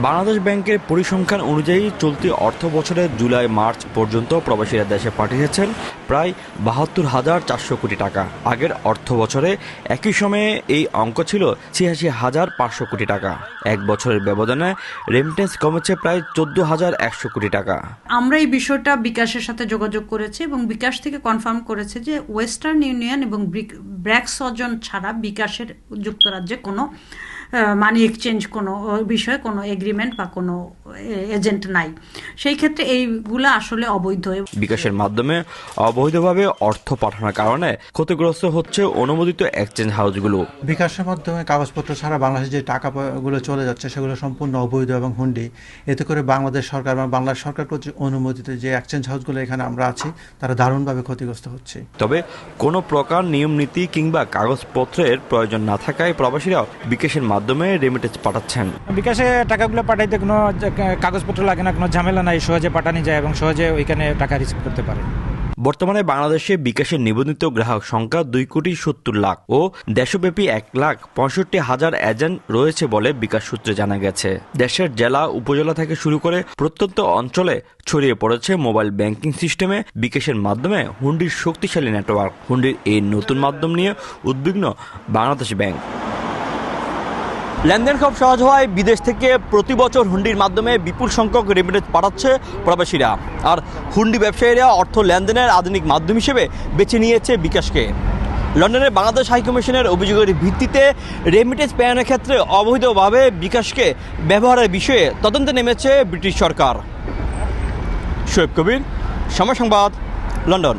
বাংলাদেশ ব্যাংকের পরিসংখ্যান অনুযায়ী চলতি অর্থ বছরের জুলাই, মার্চ পর্যন্ত প্রবাসীরা দেশে পাঠিয়েছেন প্রায় বাহাত্তর হাজার চারশো কোটি টাকা। আগের অর্থ বছরে একই সময়ে এই অঙ্ক ছিল ছিয়াশি হাজার পাঁচশো কোটি টাকা। এক বছরের ব্যবধানে রেমিটেন্স কমেছে প্রায় চোদ্দ হাজার একশো কোটি টাকা। আমরা এই বিষয়টা বিকাশের সাথে যোগাযোগ করেছি এবং বিকাশ থেকে কনফার্ম করেছে যে ওয়েস্টার্ন ইউনিয়ন এবং ব্র্যাক্স সজন ছাড়া বিকাশের যুক্তরাজ্যে কোনো মানি এক্সচেঞ্জ কোনো বিষয়ে কোনো এগ্রিমেন্ট বা কোনো এজেন্ট নাই। সেই ক্ষেত্রে এইগুলো আসলে অবৈধ। বিকাশের মাধ্যমে অবৈধভাবে অর্থ পাঠানোর কারণে ক্ষতিগ্রস্ত হচ্ছে অনুমোদিত এক্সচেঞ্জ হাউসগুলো বিকাশের মাধ্যমে কাগজপত্র ছাড়া বাংলাদেশে যে টাকা টাকাগুলো চলে যাচ্ছে সেগুলো সম্পূর্ণ অবৈধ এবং হুন্ডি। এতে করে বাংলাদেশ সরকার এবং বাংলাদেশ সরকার কর্তৃক অনুমোদিত যে এক্সচেঞ্জ হাউসগুলো এখানে আমরা আছি তারা দারুণভাবে ক্ষতিগ্রস্ত হচ্ছে। তবে কোনো প্রকার নিয়ম নীতি কিংবা কাগজপত্রের প্রয়োজন না থাকায় প্রবাসীরা বিকাশের মাধ্যমে রেমিটেন্স পাঠাচ্ছেন। বিকাশে টাকাগুলো পাঠাইতে কোনো কাগজপত্র লাগে না কোনো ঝামেলা নাই সহজে পাঠানো যায় এবং সহজে ওইখানে টাকা রিসিভ করতে পারে বর্তমানে বাংলাদেশে বিকাশের নিবন্ধিত গ্রাহক সংখ্যা দুই কোটি সত্তর লাখ ও দেশব্যাপী এক লাখ পঁয়ষট্টি হাজার এজেন্ট রয়েছে বলে বিকাশ সূত্রে জানা গেছে। দেশের জেলা উপজেলা থেকে শুরু করে প্রত্যন্ত অঞ্চলে ছড়িয়ে পড়েছে মোবাইল ব্যাংকিং সিস্টেমে বিকাশের মাধ্যমে হুন্ডির শক্তিশালী নেটওয়ার্ক। হুন্ডির এই নতুন মাধ্যম নিয়ে উদ্বিগ্ন বাংলাদেশ ব্যাংক। লেনদেন খুব সহজ হওয়ায় বিদেশ থেকে প্রতি বছর হুন্ডির মাধ্যমে বিপুল সংখ্যক রেমিটেন্স পাঠাচ্ছে প্রবাসীরা। আর হুন্ডি ব্যবসায়ীরা অর্থ লেনদেনের আধুনিক মাধ্যম হিসেবে বেছে নিয়েছে বিকাশকে। লন্ডনের বাংলাদেশ হাইকমিশনের অভিযোগের ভিত্তিতে রেমিটেন্স পেয়ানের ক্ষেত্রে অবৈধভাবে বিকাশকে ব্যবহারের বিষয়ে তদন্তে নেমেছে ব্রিটিশ সরকার। শোয়েব কবির, সময় সংবাদ, লন্ডন।